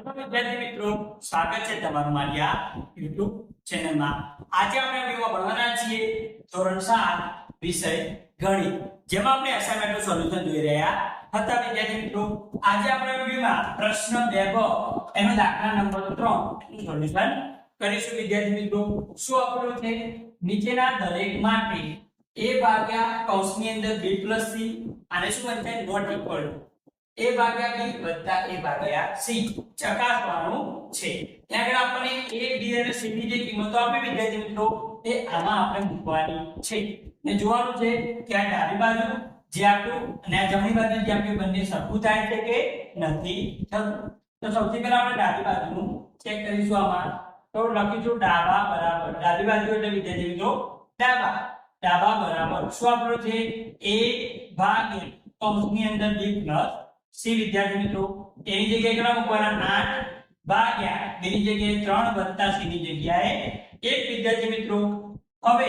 Hello વિદ્યાર્થી મિત્રો, સ્વાગત છે તમારું મારી આ YouTube ચેનલમાં આજે આપણે વિડીયોમાં ભણવાના છીએ ધોરણ 7 વિષય ગણિત. જેમાં આપણે અસાઇનમેન્ટનું સોલ્યુશન જોઈ રહ્યા હતા, વિદ્યાર્થી મિત્રો. આજે આપણે વિડિયોમાં પ્રશ્ન 2 બ એનો દાખલા નંબર 3 નું સોલ્યુશન કરીશું, વિદ્યાર્થી મિત્રો. શું આપેલું છે? નીચેના દરેક માટે a ભાગ્યા કૌંસની અંદર b c આને શું બનશે? નોટ ઇક્વલ a ભાગ્યા b વત્તા a ભાગ્યા c ચકાસવાનું છે. ત્યાં આગળ આપણને a b અને c ની જે કિંમતો આપી વિદ્યાર્થી મિત્રો, એ આમાં આપણે મૂકવાની છે. ને જોવાનું છે કે આ ડાબી બાજુ, જે આપ્યું અને આ જમણી બાજુ જે આપ્યું, બંને સરખું થાય છે કે નથી થતું? તો સૌથી પહેલા આપણે ડાબી બાજુનું ચેક કરીશું આમાં. તો લખીશું ડાબા બરાબર. ડાબી બાજુ એટલે વિદ્યાર્થી મિત્રો, ડાબા. ડાબા બરાબર. શું આપણું છે? a ભાગ્યા કૌંસની અંદર b પ્લસ સી વિદ્યાર્થી મિત્રો, એની જગ્યાએ કેટલા મૂકવાના? આઠ ભાગ્યા બેની જગ્યાએ ત્રણ વત્તા સી ની જગ્યાએ એક વિદ્યાર્થી મિત્રો, હવે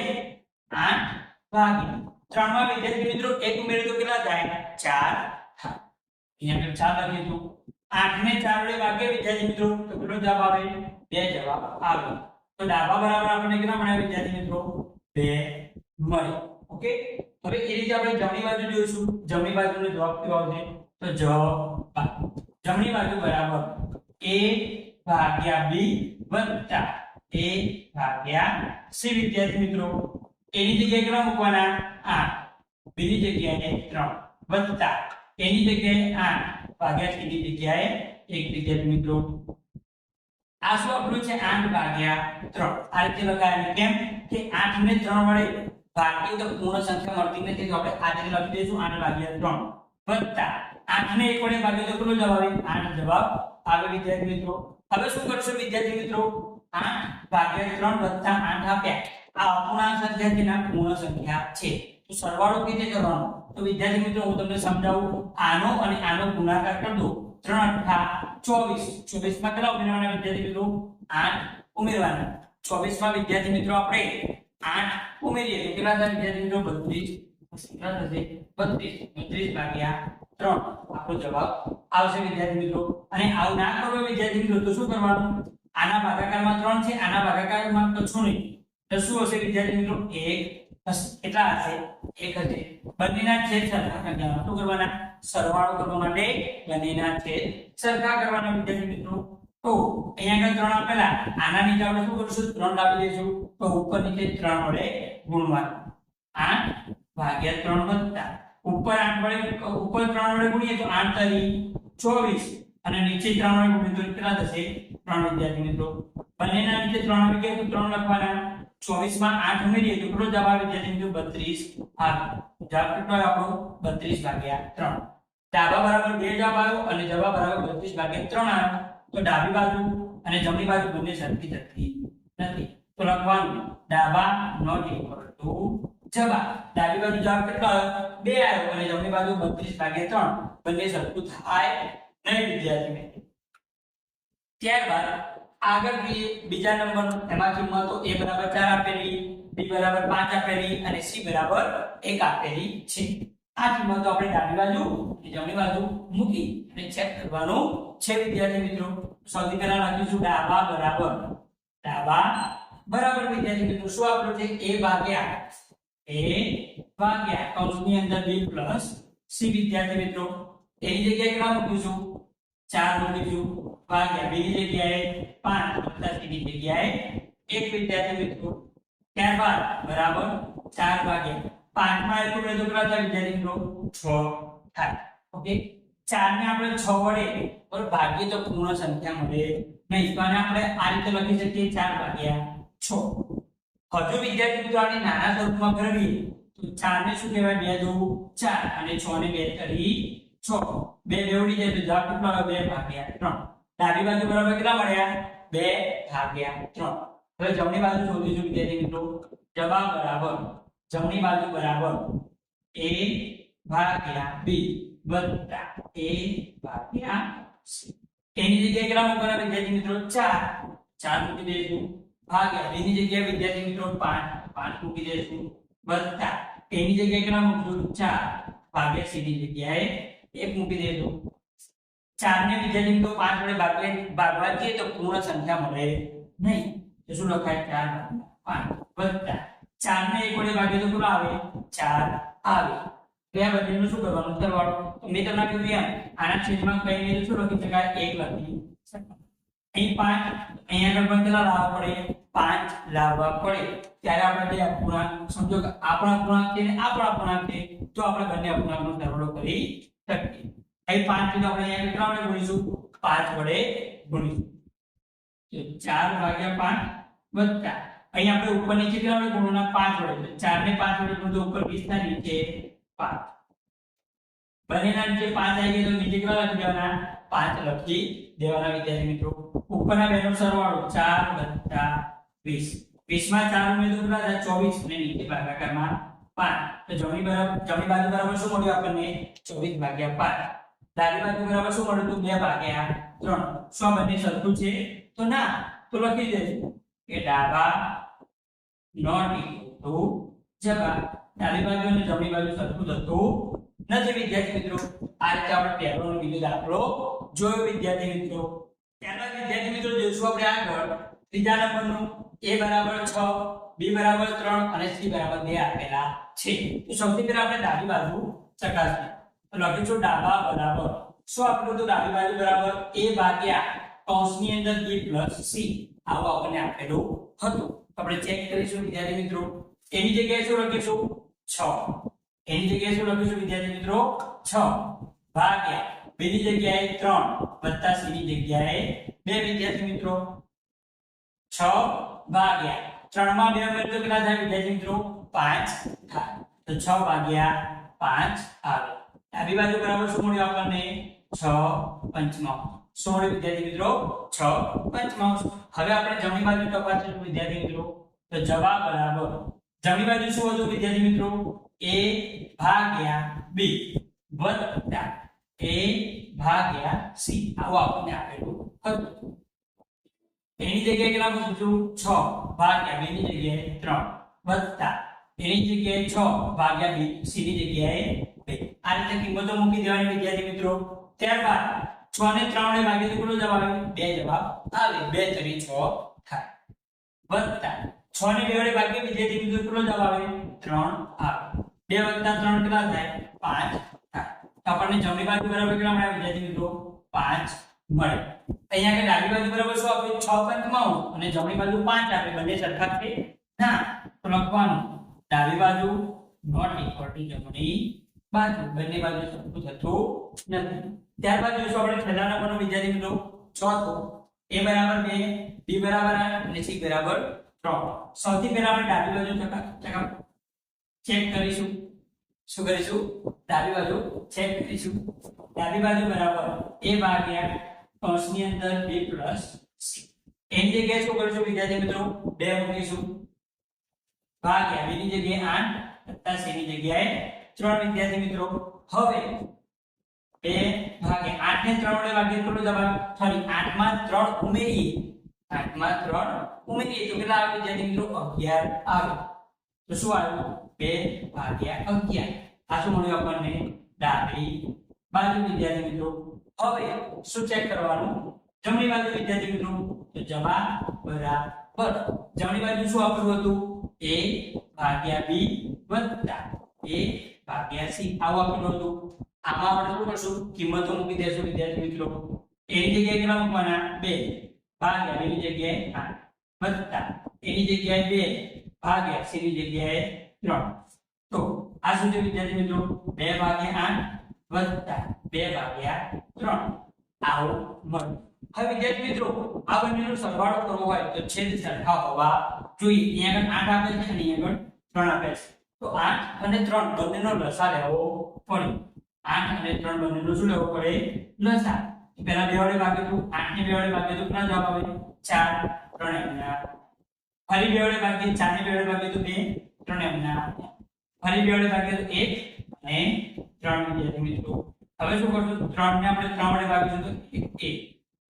આઠ ભાગ્યા ત્રણમાં વિદ્યાર્થી મિત્રો, એક ઉમેરો તો કેટલા થાય? ચાર. થાય અહીંયા આપણે ચાર લખીશું આઠ ને ચાર વડે ભાગ્યા વિદ્યાર્થી મિત્રો, તો કેટલો જવાબ આવે? બે જવાબ આવે. તો ડાબા બરાબર આપણને કેટલા મળ્યા વિદ્યાર્થી મિત્રો? બે મળે. ઓકે? હવે એ રીતે આપણે જમણી બાજુ જોઈશું. જમણી બાજુનો જવાબ કેવો આવશે? તો જમણી બાજુ બરાબર a ભાગ્યા b વત્તા a ભાગ્યા c. વિદ્યાર્થી મિત્રો, એની જગ્યાએ કેટલા મૂકવાના? 8 b જગ્યાએ 3 વત્તા એની જગ્યાએ 8 ભાગ્યા c જગ્યાએ 1 વિદ્યાર્થી મિત્રો, આ શું આપણું છે? 8 ભાગ્યા 3 આ રીતે લખાય કેમ? કે 8 ને 3 વડે ભાગીએ તો પૂર્ણ સંખ્યા મળતી નથી. તો આપણે આ રીતે લખી દઈશું. 8 ભાગ્યા 3 વત્તા આઠ ને એક વડે ભાગ્યો તો કેટલો જવાબ આવે? આઠ. જવાબ આવે વિદ્યાર્થી મિત્રો. હવે શું કરશો વિદ્યાર્થી મિત્રો? આઠ ભાગ્યા ત્રણ વત્તા આઠ આપ્યા. આ અપૂર્ણાંક સંખ્યા છે ને પૂર્ણ સંખ્યા છે. તો સરવાળો કેવી રીતે કરવાનો? તો વિદ્યાર્થી મિત્રો, હું તમને સમજાવું. આનો અને આનો ગુણાકાર કરી દો ત્રણ અઠ્ઠા ચોવીસ. ચોવીસમાં કેટલા ઉમેરવાના વિદ્યાર્થી મિત્રો? આઠ ઉમેરવાના. ચોવીસમાં વિદ્યાર્થી મિત્રો આપણે આઠ ઉમેરીએ. તો કેટલા થાય વિદ્યાર્થી મિત્રો? બત્રીસ. કેટલા થશે? બત્રીસ. બત્રીસ ભાગ્યા ત્રણ. આપણો જવાબ આવશે વિદ્યાર્થી મિત્રો. અને આવું ના કરો વિદ્યાર્થી મિત્રો, તો શું કરવાનું? આના ભાગાકારમાં ત્રણ છે, આના ભાગાકારમાં તો શું નહીં? તો શું હશે વિદ્યાર્થી મિત્રો? એક કેટલા હશે? એક હશે. બંનેના છેદ સરખા કરવાના શું કરવાના? સરવાળો કરવા માટે બંનેના છેદ સરખા કરવાના વિદ્યાર્થી મિત્રો. તો અહીંયા આગળ ત્રણ આપેલા. આના નીચે આપણે શું કરીશું? ત્રણ લાવી દઈશું. તો ઉપર નીચે ત્રણ વડે ગુણવાનું. આઠ ભાગ્યા ત્રણ વત્તા ઉપર આઠ વડે, ઉપર ત્રણ વડે ગુણીએ તો આઠ તારી ચોવીસ. અને નીચે ત્રણ વડે ગુણીએ તો કેટલા થશે? ત્રણ વિદ્યાર્થી મિત્રો. બંનેના નીચે ત્રણ આવી તો ત્રણ લખવાના. ચોવીસમાં આઠ ઉમેરીએ તો કેટલો જવાબ વિદ્યાર્થી મિત્રો? બત્રીસ આવે જવાબ કેટલો આપણો? બત્રીસ ભાગ્યા ત્રણ. ડાબા બરાબર બે જવાબ આવ્યો અને જવાબ બરાબર બત્રીસ ભાગ્યા ત્રણ આવ્યો. તો ડાબી બાજુ અને જમણી બાજુ બંને સરખી થતી નથી. તો લખવાનું. ડાબા નોટ ઇક્વલ ટુ જવાબ. ડાબી બાજુ જવાબ કેટલો આવ્યો બે આવ્યો અને જમણી બાજુ બત્રીસ ભાગ્યા ત્રણ. બંને સરખું થાય નહીં, વિદ્યાર્થી મિત્રો. ત્યારબાદ આગળ બીજા નંબર એમાં કિંમતો a 4 આપેલી b 5 આપેલી અને c 1 આપેલી છે. આ કિંમતો આપણે ડાબી બાજુ અને જમણી બાજુ મૂકી અને ચેક કરવાનું છે, વિદ્યાર્થી મિત્રો. સૌથી પહેલા લખીશું ડાબા બરાબર. ડાબા બરાબર, વિદ્યાર્થી મિત્રો. શું આપણું છે? a ભાગ્યા. A ભાગ્યા કૌંસની અંદર b પ્લસ c વિદ્યાર્થી મિત્રો એની જગ્યાએ કેટલા મૂકીશું 4 મૂકીશું ભાગ્યા b ની જગ્યાએ 5 વત્તા c ની જગ્યાએ 1 વિદ્યાર્થી મિત્રો ત્યારબાદ બરાબર 4 ભાગ્યા 5 માં એટલું રહે તો કેટલા થાય વિદ્યાર્થી મિત્રો 6 થાય ઓકે 4 ને આપણે 6 વડે બરાબર ભાગીએ તો પૂર્ણ સંખ્યા મળે નહીં તો આને આપણે આ રીતે લખી શકીએ 4 ભાગ્યા 6 હજુ વિદ્યાર્થી મિત્રો આને નાના સ્વરૂપમાં ફેરવીએ તો 4 ને શું કહેવાય? 2 2 4 અને 6 ને 2 કરી 6 બે બેવડી જાય તો જવાબ કેટલો આવે? 2 ભાગ્યા 3 ડાબી બાજુ બરાબર કેટલા મળ્યા? 2 ભાગ્યા 3 હવે જમણી બાજુ શોધીશું વિદ્યાર્થી મિત્રો. જવાબ બરાબર. જમણી બાજુ બરાબર. a ભાગ્યા b વત્તા a ભાગ્યા c એની જગ્યાએ કેટલા મૂકવાના વિદ્યાર્થી મિત્રો? 4 4 મૂકી દઈશું. ભાગ્યા એની જગ્યાએ વિદ્યાર્થી મિત્રો 5 5 મૂકી દઈશું. વત્તા એની જગ્યાએ કેટલા મૂકશું? 4 ભાગ્યા c ની જગ્યાએ 1 મૂકી દેશું ચાર ને વિદ્યાર્થી મિત્રો પાંચ વડે ભાગલે ભાગવા જઈએ તો પૂર્ણ સંખ્યા મળે નહીં. તો શું લખાય? ચાર ભાગ્યા પાંચ. વત્તા ચાર. ને એક વડે ભાગીએ તો શું આવે? ચાર આવે. બે બંનેનું શું કરવાનું? સરવાળો તો મેં તમને કહ્યું એમ, આના છેદમાં કઈ નહીં શું લખી શકાય? એક લખી શકાય. અહીં પાંચ, અહીંયા આગળ પણ કેટલા પડે પાંચ લાવવા પડે ત્યારે આપણે બે સમજો આપણા અપૂર્ણાંક છે છે. તો આપણે બંને કરી અહીં પાંચ આપણે અહીંયા કેટલા વડે ગુણીશું? પાંચ વડે ગુણીશું. ચાર ભાગ્યા પાંચ વત્તા. અહીં આપણે ઉપર નીચે કેટલા વડે ગુણવાના? પાંચ વડે. ચાર ને પાંચ વડે તો ઉપર વીસ ના નીચે પાંચ. બંનેના નીચે પાંચ આવી ગયો તો નીચે કેટલા લખી દેવાના પાંચ લખી દેવાના વિદ્યાર્થી મિત્રો. ઉપરના બેનો સરવાળો ચાર વત્તા વીસ. વીસમાં ચાર ઉમેરો કેટલા થાય? ચોવીસ. અને નીચે ભાગાકારમાં પાંચ. તો જમણી બરાબર જમણી બાજુ બરાબર શું મળ્યું આપણને? ચોવીસ ભાગ્યા પાંચ. ડાબી બાજુ બરાબર શું મળ્યું? હતું બે ભાગ્યા ત્રણ. શું આ બંને સરખું છે? તો ના. તો લખી દેજો. કે ડાબા નોટ ઇક્વલ ટુ જબા ડાબી બાજુ અને જમણી બાજુ સરખું થતું નથી વિદ્યાર્થી મિત્રો? આ રીતે આપણે પહેલો અને દાખલો જોયો વિદ્યાર્થી મિત્રો. ત્યારબાદ વિદ્યાર્થી મિત્રો જોઈશું આપણે આગળ. ત્રીજા નંબરનું a બરાબર 6 b બરાબર 3 અને c બરાબર 2 આપેલા છે. તો સૌથી પહેલા આપણે ડાબી બાજુ ચકાસીએ. તો લખીશું ડાબા બરાબર. શું આપણું તો ડાબી બાજુ બરાબર a ભાગ્યા કૌંસની અંદર b c આવું આપણને આપેલું હતું. આપણે ચેક કરીશું વિદ્યાર્થી મિત્રો. એની જગ્યાએ શું લખીશું? 6 એની જગ્યાએ શું લખીશું વિદ્યાર્થી મિત્રો? 6 ભાગ્યા બીજી જગ્યાએ 3 વત્તા c ની જગ્યાએ 2 વિદ્યાર્થી મિત્રો. 6 ભાગ્યા 3 માં 2 ઉમેરો તો કેટલા થાય વિદ્યાર્થી મિત્રો? 5 થાય. તો 6 ભાગ્યા 5 આવે. ડાબી બાજુ બરાબર શું મળ્યું આપણને? 6 પંચમાં. સોળ વિદ્યાર્થી મિત્રો? 6 પંચમાંશ હવે આપણે જમણી બાજુ તપાસીશું વિદ્યાર્થી મિત્રો. તો જવાબ બરાબર. જમણી બાજુ શું હતું વિદ્યાર્થી મિત્રો? A ભાગ્યા b. વત્તા a ભાગ્યા c. આવું આપણને આપેલું હતું. એની જગ્યાએ કેટલા મૂકીશું 6 ભાગ્યા b ની જગ્યાએ 3 વત્તા એની જગ્યાએ 6 ભાગ્યા b c ની જગ્યાએ 2 આ રીતે કિંમતો મૂકી દેવાની વિદ્યાર્થી મિત્રો. ત્યારબાદ 6 ને 3 ને ભાગીએ તો કેટલો જવાબ આવે? બે જવાબ આવે. 2 તરી 6 થાય. વત્તા 6 ને 2 વડે ભાગીએ વિદ્યાર્થી મિત્રો, કેટલો જવાબ આવે? 3 આવે. 2 વત્તા ત્રણ કેટલા થાય? પાંચ થાય. તો આપણને જમણી બાજુ બરાબર કેટલા મળ્યા વિદ્યાર્થી મિત્રો, પાંચ મળે. અહીંયા કે ડાબી બાજુ બરાબર શું આપ્યું 6 પંચમાંશ અને જમણી બાજુ પાંચ આપે. બંને સરખા છે. ના, તો લખવાનું. ડાબી બાજુ નોટ ઇક્વલ ટુ જમણી બાજુ. બંને બાજુ સરખું થતું નથી. ત્યારબાદ જોઈશું આપણે છેલ્લા નંબરનો વિદ્યાર્થી મિત્રો. ચોથો. એ બરાબર બે, બી બરાબર આઠ અને સી બરાબર ત્રણ. સૌથી પહેલા આપણે ડાબી બાજુ ચકા ચકા ચેક કરીશું. શું કરીશું? ડાબી બાજુ ચેક કરીશું. ડાબી બાજુ બરાબર a ભાગ્યા કૌંસની અંદર b c એની જગ્યાએ શું કરીશું વિદ્યાર્થી મિત્રો? 2 મૂકીશું. ભાગ્યા b ની જગ્યાએ 8 વત્તા c ની જગ્યાએ 3 વિદ્યાર્થી મિત્રો, હવે બે ભાગ્યા આઠ ને ત્રણ વડે ભાગીએ કેટલો જવાબ? સોરી આઠમાં ત્રણ ઉમેરીએ. 8 માં ત્રણ ઉમેરીએ. તો કેટલા આવે વિદ્યાર્થી મિત્રો? અગિયાર આવે. તો શું આવ્યું ભાગ્યા અગિયાર. આ શું મળ્યું આપણને? ડાબી બાજુ વિદ્યાર્થી મિત્રો, હવે શું ચેક કરવાનું? જમણી બાજુ વિદ્યાર્થી મિત્રો, તો જવાબ બરાબર. જમણી બાજુ શું આપેલું હતું? A ભાગ્યા b વત્તા a ભાગ્યા c. આવું આપ્યું હતું. આમાં આપણે શું કરશું? કિંમતો મૂકી દેશું વિદ્યાર્થી મિત્રો. એની જગ્યાએ કેટલા મૂકવાના? બે. ભાગ્યા બે ની જગ્યાએ આઠ. વત્તા એની જગ્યાએ બે. ભાગ્યા સી ની જગ્યાએ ત્રણ. તો આ શું છે વિદ્યાર્થી મિત્રો? બે ભાગ્યા આઠ વત્તા બે ભાગ્યા ત્રણ. આવો મળે. હવે વિદ્યાર્થી મિત્રો, આ બંનેનો સરવાળો કરવો હોય તો છેદ સરખા હોવા જોઈએ. અહીંયા આગળ આઠ આપેલ છે અને અહીંયા આગળ ત્રણ આપે છે. તો આઠ અને ત્રણ બંનેનો લસા લેવો પડે. આઠ અને ત્રણ બંનેનો શું લેવો પડે? લસા. પહેલા બે વડે ભાગ્યું હતું આઠ ને બે વડે ભાગ્યું હતું કેટલા જવાબ આવે? ચાર, ત્રણ ફરી બે વડે ભાગે ચાર ને બે વડે ભાગ્યું હતું બે ત્રણ એમના ફરી બે વડે ભાગે તો એક અને ત્રણ મિત્રો, હવે શું કરશું? ત્રણ ને આપણે ત્રણ વડે ભાગીશું તો એક.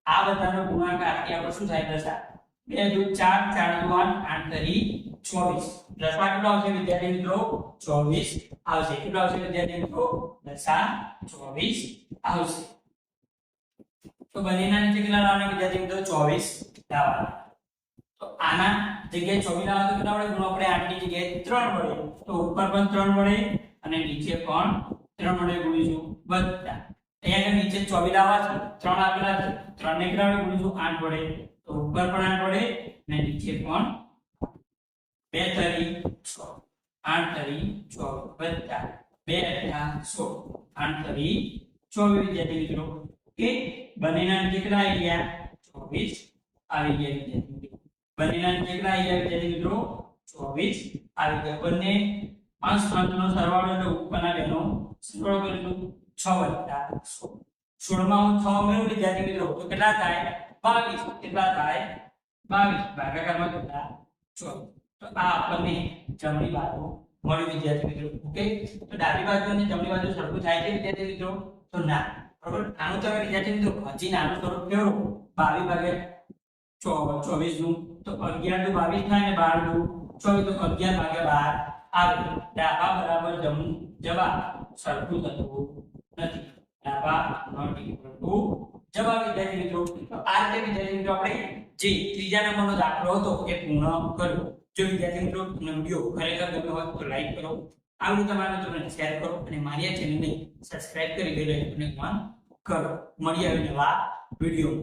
આ બધાનો ગુણાકાર કે આપણે શું થાય? દશા બે દુ ચાર ચાર દુ આઠ આઠ તરી ચોવીસ. લસા કેટલો આવશે વિદ્યાર્થી મિત્રો? ચોવીસ આવશે. કેટલો આવશે વિદ્યાર્થી મિત્રો? દશા ચોવીસ આવશે. તો બંનેના નીચે કેટલા લાવવાના વિદ્યાર્થી મિત્રો? ચોવીસ લાવવાના. તો આના જગ્યાએ ચોવીસ લાવો તો કેટલા વડે? ગુણો આપણે આઠની જગ્યાએ ત્રણ વડે. તો ઉપર પણ ત્રણ વડે અને નીચે પણ ત્રણ વડે ગુણીશું બધા. અહીંયા નીચે ચોવીસ લાવવા છે ત્રણ આપેલા છે. ત્રણ ને કેટલા વડે ગુણીશું? આઠ વડે. તો ઉપર પણ આઠ વડે અને નીચે પણ બે તરી છ. આઠ તરી 6 વત્તા બે અઠા સો. આઠ તરી ચોવીસ વિદ્યાર્થી મિત્રો કે બંનેના કેટલા આવી ગયા? ચોવીસ આવી ગયા વિદ્યાર્થી બંનેના કેટલા આવી ગયા વિદ્યાર્થી મિત્રો, ચોવીસ. આવી ગયા બંને પાંચ પાંચનો સરવાળો એટલે ઉપરના બેનો સરવાળો કરીશું 6 વત્તા સો. સોળમાં હું છ ઉમેરું વિદ્યાર્થી મિત્રો, તો કેટલા થાય? બાવીસ. કેટલા થાય? બાવીસ. ભાગાકારમાં કેટલા? ચોવીસ. તો આ આપણને જમણી બાજુ મળ્યું વિદ્યાર્થી મિત્રો. ઓકે? તો ડાબી બાજુ અને જમણી બાજુ સરખું થાય છે વિદ્યાર્થી મિત્રો? તો ના. બરોબર? આનું તમે વિદ્યાર્થી મિત્રો, હજી નાનું સ્વરૂપ કેવું બાવીસ ભાગે ચો- ચોવીસનું તો અગિયારનું બાવીસ થાય ને બારનું ચોવીસ તો અગિયાર ભાગે બાર. આવે ડાબા બરાબર જમણું જવાબ સરખું થતું નથી. ડાબા નોટ ઇક્વલ ટુ જવાબ વિદ્યાર્થી મિત્રો. તો આ રીતે વિદ્યાર્થી મિત્રો આપણે જે ત્રીજા નંબરનો દાખલો હતો એ પૂર્ણ કર્યો. જો વિદ્યાર્થી મિત્રો, તમને ખરેખર ગમ્યો હોય તો લાઈક કરો. આ વીડિયો તમારા મિત્રોને શેર કરો અને મારી આ ચેનલને સબસ્ક્રાઇબ કરી બેલ આઇકનને ઓન કરો. મળી આવી નવા વીડિયો